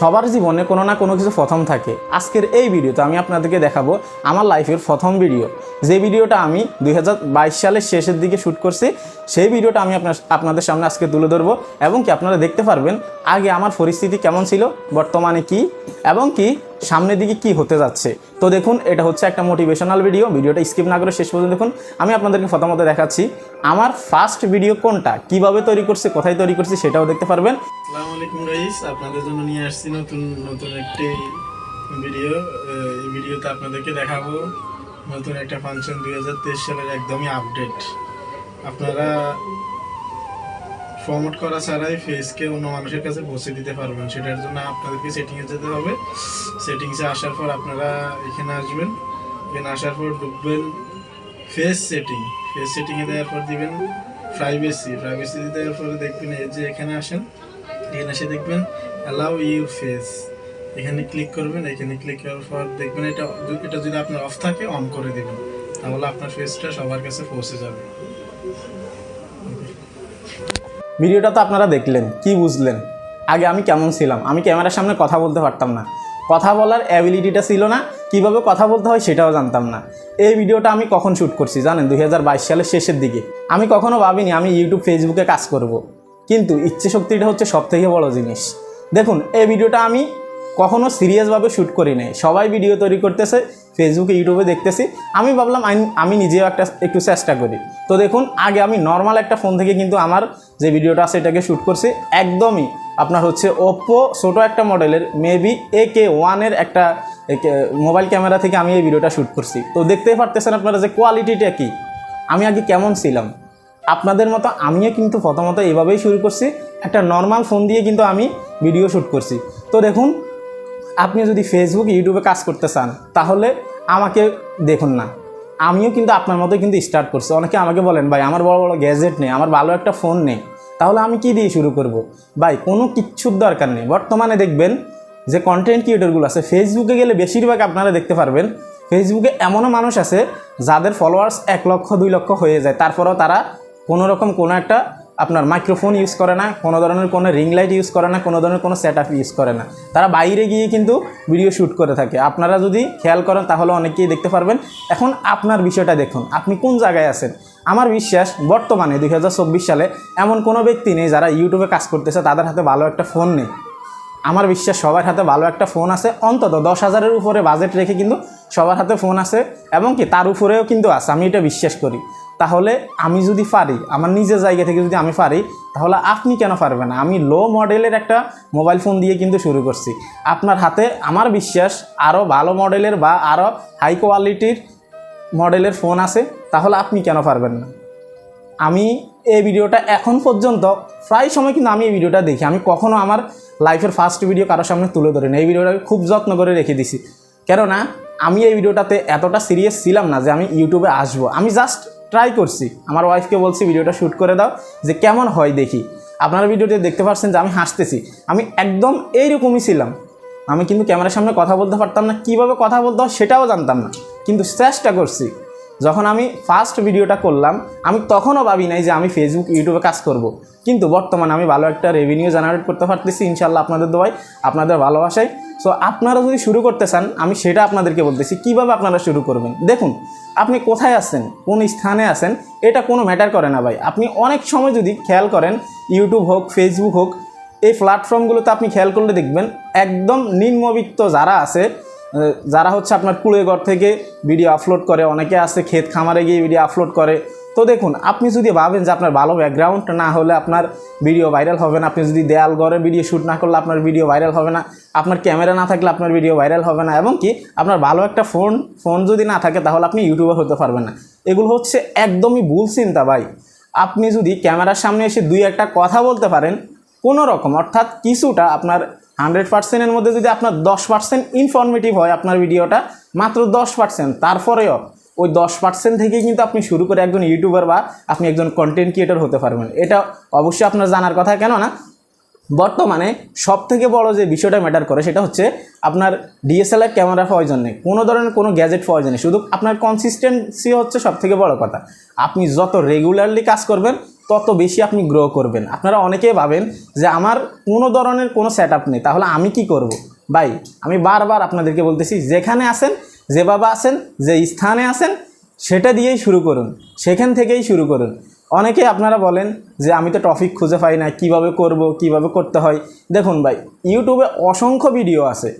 সবার জীবনে কোনো না কোনো কিছু প্রথম থাকে। আজকের এই ভিডিওতে আমি আপনাদেরকে দেখাবো আমার লাইফের প্রথম ভিডিও যে ভিডিওটা আমি দুই হাজার বাইশ সালের শেষের দিকে শ্যুট করছি, সেই ভিডিওটা আমি আপনার আপনাদের সামনে আজকে তুলে ধরবো এবং কি আপনারা দেখতে পারবেন আগে আমার পরিস্থিতি কেমন ছিল, বর্তমানে কি, এবং কি সামনের দিকে কি হতে যাচ্ছে? তো দেখুন, এটা হচ্ছে একটা মোটিভেশনাল ভিডিও ভিডিওটা স্কিপ না করে শেষ পর্যন্ত দেখুন। আমি আপনাদেরকে প্রথমত দেখাচ্ছি, আমার ফার্স্ট ভিডিও কোনটা? কীভাবে তৈরি করছে, কোথায় তৈরি করছে সেটাও দেখতে পারবেন। আপনাদের জন্য নিয়ে আসছি নতুন নতুন একটি ভিডিও এই ভিডিওতে আপনাদেরকে দেখাবো নতুন একটা ফাংশন দুই হাজার তেইশ সালের একদমই আপডেট আপনারা ফরম্যাট করা ছাড়াই ফেসকে অন্য মানুষের কাছে পৌঁছে দিতে পারবেন। সেটার জন্য আপনাদেরকে সেটিংয়ে যেতে হবে। সেটিংসে আসার পর আপনারা এখানে আসবেন। এখানে আসার পর ঢুকবেন ফেস সেটিং ফেস সেটিংয়ে দেওয়ার পর দিবেন প্রাইভেসি প্রাইভেসি দেওয়ার পরে দেখবেন এই যে এখানে আসেন। এখানে এসে দেখবেন অ্যালাউ ইউ ফেস এখানে ক্লিক করবেন। এখানে ক্লিক করার পর দেখবেন এটা এটা যদি আপনার অফ থাকে অন করে দেবেন। তাহলে আপনার ফেসটা সবার কাছে পৌঁছে যাবে। ভিডিওটা তো আপনারা দেখলেন, কি বুঝলেন? আগে আমি কেমন ছিলাম? আমি ক্যামেরার সামনে কথা বলতে পারতাম না। কথা বলার অ্যাবিলিটিটা ছিল না, কীভাবে কথা বলতে হয় সেটাও জানতাম না। এই ভিডিওটা আমি কখন শ্যুট করছি জানেন? দু হাজার বাইশ সালের শেষের দিকে। আমি কখনো ভাবিনি আমি ইউটিউব ফেসবুকে কাজ করব। কিন্তু ইচ্ছে শক্তিটা হচ্ছে সব থেকে বড় জিনিস। দেখুন, এই ভিডিওটা আমি কখনও সিরিয়াসভাবে শ্যুট করি নাই। সবাই ভিডিও তৈরি করতেছে ফেসবুকে ইউটিউবে দেখতেছি। আমি ভাবলাম আমি নিজেও একটা একটু চেষ্টা করি। তো দেখুন, আগে আমি নর্মাল একটা ফোন থেকে কিন্তু আমার যে ভিডিওটা আছে এটাকে শ্যুট করছি। একদমই আপনার হচ্ছে ওপ্পো ছোটো একটা মডেলের মেবি এ কে ওয়ানের একটা মোবাইল ক্যামেরা থেকে আমি এই ভিডিওটা শ্যুট করছি। তো দেখতেই পারতেছেন আপনারা যে কোয়ালিটিটা কী। আমি আগে কেমন ছিলাম। আপনাদের মতো আমিও কিন্তু প্রথমত এইভাবেই শুরু করছি। একটা নর্মাল ফোন দিয়ে কিন্তু আমি ভিডিও শ্যুট করছি। তো দেখুন আপনি যদি ফেসবুক ইউটিউবে কাজ করতে চান, তাহলে আমাকে দেখুন না। আমিও কিন্তু আপনার মতো কিন্তু স্টার্ট করছি। অনেকে আমাকে বলেন, ভাই, আমার বড় বড় গ্যাজেট নেই, আমার ভালো একটা ফোন নেই। তাহলে আমি কি দিয়ে শুরু করব? ভাই, কোনো কিচ্ছুর দরকার নেই। বর্তমানে দেখবেন যে কন্টেন্ট ক্রিয়েটরগুলো আছে ফেসবুকে গেলে বেশিরভাগ আপনারা দেখতে পারবেন ফেসবুকে এমনও মানুষ আছে, যাদের ফলোয়ার্স এক লক্ষ, দুই লক্ষ হয়ে যায়। তারপরেও তারা কোনো রকম কোনো একটা আপনার মাইক্রোফোন ইউজ করে না, কোনো ধরনের কোনো রিং লাইট ইউজ করে না, কোনো ধরনের কোনো সেট ইউজ করে না। তারা বাইরে গিয়ে কিন্তু ভিডিও শ্যুট করে থাকে। আপনারা যদি খেয়াল করেন, তাহলে অনেকেই দেখতে পারবেন। এখন আপনার বিষয়টা দেখুন, আপনি কোন জায়গায় আছেন? আমার বিশ্বাস, বর্তমানে দু হাজার চব্বিশ সালে এমন কোনো ব্যক্তি নেই যারা ইউটিউবে কাজ করতেছে, তাদের হাতে ভালো একটা ফোন নেই। আমার বিশ্বাস, সবার হাতে ভালো একটা ফোন আছে। অন্তত দশ হাজারের উপরে বাজেট রেখে কিন্তু সবার হাতে ফোন আছে এবং কি তার উপরেও কিন্তু আছে, আমি এটা বিশ্বাস করি। তাহলে আমি যদি পারি, আমার নিজের জায়গা থেকে যদি আমি পারি, তাহলে আপনি কেন পারবেন না? আমি লো মডেলের একটা মোবাইল ফোন দিয়ে কিন্তু শুরু করছি। আপনার হাতে আমার বিশ্বাস আরও ভালো মডেলের বা আরও হাই কোয়ালিটির মডেলের ফোন আছে, তাহলে আপনি কেন পারবেন না? আমি এই ভিডিওটা এখন পর্যন্ত, প্রায় সময় কিন্তু আমি এই ভিডিওটা দেখি। আমি কখনও আমার লাইফের ফার্স্ট ভিডিও কারোর সামনে তুলে ধরি না। এই ভিডিওটাকে খুব যত্ন করে রেখে দিছি। কেননা আমি এই ভিডিওটাতে এতটা সিরিয়াস ছিলাম না যে আমি ইউটিউবে আসব। আমি জাস্ট ট্রাই করছি। আমার ওয়াইফকে বলছি, ভিডিওটা শ্যুট করে দাও, যে কেমন হয় দেখি। আপনারা ভিডিওতে দেখতে পাচ্ছেন যে আমি হাসতেছি। আমি একদম এইরকমই ছিলাম। আমি কিন্তু ক্যামেরার সামনে কথা বলতে পারতাম না, কীভাবে কথা বলতে হয় সেটাও জানতাম না। কিন্তু চেষ্টা করছি। যখন আমি ফার্স্ট ভিডিওটা করলাম, আমি তখনও ভাবি নাই যে আমি ফেসবুক ইউটিউবে কাজ করব। কিন্তু বর্তমানে আমি ভালো একটা রেভিনিউ জেনারেট করতে পারতেছি। ইনশাল্লাহ আপনাদের দোয়ায়, আপনাদের ভালোবাসায়। সো আপনারা যদি শুরু করতে চান, আমি সেটা আপনাদেরকে বলতেছি, কীভাবে আপনারা শুরু করবেন? দেখুন, আপনি কোথায় আছেন? কোন স্থানে আছেন? এটা কোনো ম্যাটার করে না ভাই। আপনি অনেক সময় যদি খেয়াল করেন ইউটিউব হোক ফেসবুক হোক, এই প্ল্যাটফর্মগুলোতে আপনি খেয়াল করলে দেখবেন, একদম নিম্নবিত্ত যারা আছে যারা হচ্ছে আপনার কুড়েঘর থেকে ভিডিও আপলোড করে, অনেকে আছে ক্ষেত খামারে গিয়ে ভিডিও আপলোড করে তো দেখুন, আপনি যদি ভাবেন যে আপনার ভালো ব্যাকগ্রাউন্ড না হলে আপনার ভিডিও ভাইরাল হবে না। আপনি যদি দেয়াল ঘরে ভিডিও শ্যুট না করলে আপনার ভিডিও ভাইরাল হবে না। আপনার ক্যামেরা না থাকলে আপনার ভিডিও ভাইরাল হবে না। এবং কি, আপনার ভালো একটা ফোন ফোন যদি না থাকে তাহলে আপনি ইউটিউবার হতে পারবেন না। এগুলো হচ্ছে একদমই ভুল চিন্তা ভাই। আপনি যদি ক্যামেরার সামনে এসে দুই একটা কথা বলতে পারেন, কোনো রকম, অর্থাৎ কিছুটা আপনার হান্ড্রেড পার্সেন্টের মধ্যে যদি আপনার দশ পার্সেন্ট ইনফরমেটিভ হয় আপনার ভিডিওটা মাত্র দশ পার্সেন্ট তারপরেও ওই দশ পার্সেন্ট থেকেই কিন্তু আপনি শুরু করে একজন ইউটিউবার বা আপনি একজন কন্টেন্ট ক্রিয়েটর হতে পারবেন। এটা অবশ্যই আপনার জানার কথা কেন না বর্তমানে সব থেকে বড় যে বিষয়টা ম্যাটার করে সেটা হচ্ছে আপনার ডিএসএলআর ক্যামেরা প্রয়োজন নেই কোনো ধরনের কোনো গ্যাজেট প্রয়োজন নেই শুধু আপনার কনসিস্টেন্সি হচ্ছে সব থেকে বড় কথা। আপনি যত রেগুলারলি কাজ করবেন, তত বেশি আপনি গ্রো করবেন। আপনারা অনেকেই ভাবেন যে আমার কোনো ধরনের কোনো সেট নেই, তাহলে আমি কি করব? ভাই, আমি বারবার আপনাদেরকে বলতেছি, যেখানে আসেন যেভাবে আছেন, যে স্থানে আছেন, সেটা দিয়েই শুরু করুন। সেখান থেকেই শুরু করুন। অনেকে আপনারা বলেন যে, আমি তো টপিক খুঁজে পাই না, কীভাবে করব, কীভাবে করতে হয়? দেখুন ভাই, ইউটিউবে অসংখ্য ভিডিও আছে।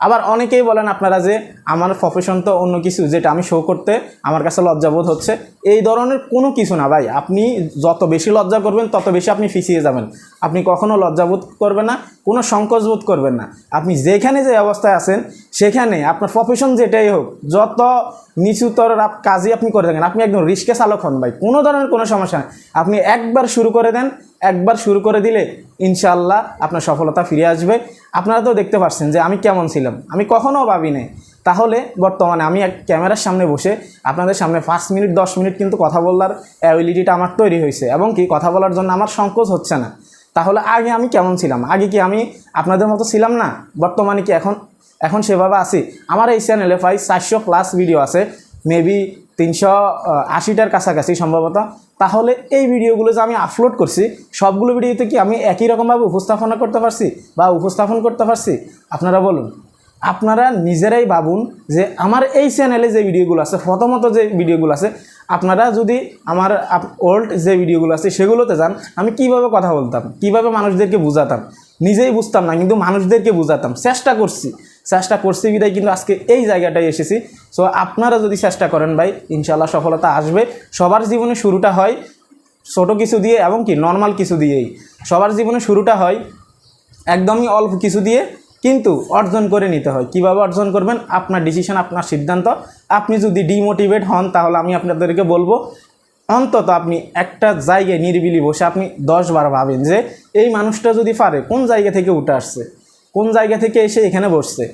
আবার অনেকেই বলেন আপনারা যে আমার প্রফেশন তো অন্য কিছু, যেটা আমি শো করতে আমার কাছে লজ্জাবোধ হচ্ছে। এই ধরনের কোনো কিছু না ভাই। আপনি যত বেশি লজ্জা করবেন, তত বেশি আপনি ফিসিয়ে যাবেন। আপনি কখনো লজ্জাবোধ করবেন না, কোনো সংকোচ বোধ করবেন না। আপনি যেখানে যে অবস্থায় আছেন, সেখানে আপনার প্রফেশন যেটাই হোক, যত নিচুতর কাজই আপনি করে থাকেন, আপনি একদম রিস্কে চালক হন ভাই। কোনো ধরনের কোনো সমস্যা আপনি একবার শুরু করে দেন একবার শুরু করে দিলে ইনশাল্লাহ আপনার সফলতা ফিরে আসবে। আপনারা তো দেখতে পাচ্ছেন যে আমি কেমন ছিলাম। আমি কখনও ভাবি নাই। তাহলে বর্তমানে আমি এক ক্যামেরার সামনে বসে আপনাদের সামনে পাঁচ মিনিট দশ মিনিট কিন্তু কথা বলার অ্যাবিলিটিটা আমার তৈরি হয়েছে এবং কি কথা বলার জন্য আমার সংকোচ হচ্ছে না। তাহলে আগে আমি কেমন ছিলাম? আগে কি আমি আপনাদের মতো ছিলাম না? বর্তমানে কি এখন এখন সেভাবে আছি? আমার এই চ্যানেলে প্রায় চারশো প্লাস ভিডিও আছে। মেবি তিনশো আশিটার কাছাকাছি সম্ভবত। তাহলে এই ভিডিওগুলো যে আমি আপলোড করছি, সবগুলো ভিডিওতে কি আমি একই রকমভাবে উপস্থাপনা করতে পারছি বা উপস্থাপন করতে পারছি? আপনারা বলুন। আপনারা নিজেরাই ভাবুন যে আমার এই চ্যানেলে যে ভিডিওগুলো আছে, প্রথমত যে ভিডিওগুলো আছে, আপনারা যদি আমার ওল্ড যে ভিডিওগুলো আছে, সেগুলোতে যান, আমি কীভাবে কথা বলতাম, কীভাবে মানুষদেরকে বুঝাতাম, নিজেই বুঝতাম না, কিন্তু মানুষদেরকে বুঝাতাম, চেষ্টা করছি। চেষ্টা করছি বিদায়, কিন্তু আজকে এই জায়গাটায় এসেছি। সো আপনারা যদি চেষ্টা করেন ভাই ইনশাল্লাহ সফলতা আসবে। সবার জীবনে শুরুটা হয় ছোট কিছু দিয়ে এবং কি নর্মাল কিছু দিয়েই। সবার জীবনে শুরুটা হয় একদমই অল্প কিছু দিয়ে, কিন্তু অর্জন করে নিতে হয়। কীভাবে অর্জন করবেন? আপনার ডিসিশন আপনার সিদ্ধান্ত। আপনি যদি ডিমোটিভেট হন, তাহলে আমি আপনাদেরকে বলব, অন্তত আপনি একটা জায়গায় নিরিবিলি বসে আপনি দশবার ভাবেন যে, এই মানুষটা যদি পারে, কোন জায়গা থেকে উঠে আসছে? কোন জায়গা থেকে এসে এখানে বসছে?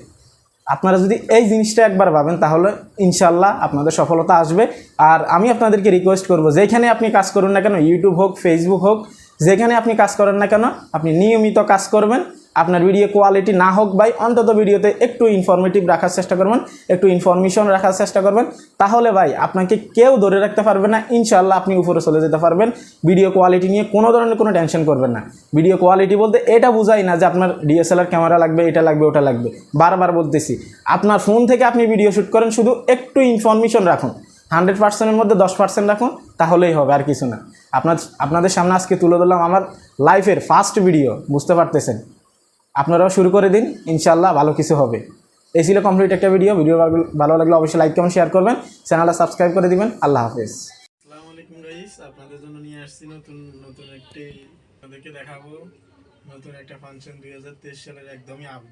আপনারা যদি এই জিনিসটা একবার ভাবেন, তাহলে ইনশাল্লাহ আপনাদের সফলতা আসবে। আর আমি আপনাদেরকে রিকোয়েস্ট করব, যেখানে আপনি কাজ করুন না কেন ইউটিউব হোক ফেসবুক হোক, যেখানে আপনি কাজ করেন না কেন, আপনি নিয়মিত কাজ করবেন। আপনার ভিডিও কোয়ালিটি না হোক ভাই, অন্তত ভিডিওতে একটু ইনফরমেটিভ রাখার চেষ্টা করবেন, একটু ইনফরমেশন রাখার চেষ্টা করবেন। তাহলে ভাই, আপনাকে কেউ ধরে রাখতে পারবে না ইনশাল্লাহ আপনি উপরে চলে যেতে পারবেন। ভিডিও কোয়ালিটি নিয়ে কোনো ধরনের কোনো টেনশন করবেন না। ভিডিও কোয়ালিটি বলতে এটা বোঝাই না যে আপনার ডিএসএলআর ক্যামেরা লাগবে, এটা লাগবে, ওটা লাগবে। বারবার বলতেছি, আপনার ফোন থেকে আপনি ভিডিও শ্যুট করেন, শুধু একটু ইনফরমেশন রাখুন। হান্ড্রেড পার্সেন্টের মধ্যে দশ পার্সেন্ট রাখুন, তাহলেই হবে, আর কিছু না। আপনার, আপনাদের সামনে আজকে তুলে ধরলাম আমার লাইফের ফার্স্ট ভিডিও বুঝতে পারতেছেন? আপনারাও শুরু করে দিন ইনশাল্লাহ ভালো কিছু হবে। এই ছিল কমপ্লিট একটা ভিডিও ভিডিও ভালো লাগলে অবশ্যই লাইক কমেন্ট শেয়ার করবেন। চ্যানেলটা সাবস্ক্রাইব করে দিবেন। আল্লাহ হাফেজ। আসসালামু আলাইকুম গাইস আপনাদের জন্য নিয়ে আসছি নতুন নতুন একটি আপনাদেরকে দেখাবো। নতুন একটা ফাংশন দুই হাজার তেইশ সালের একদমই আপডেট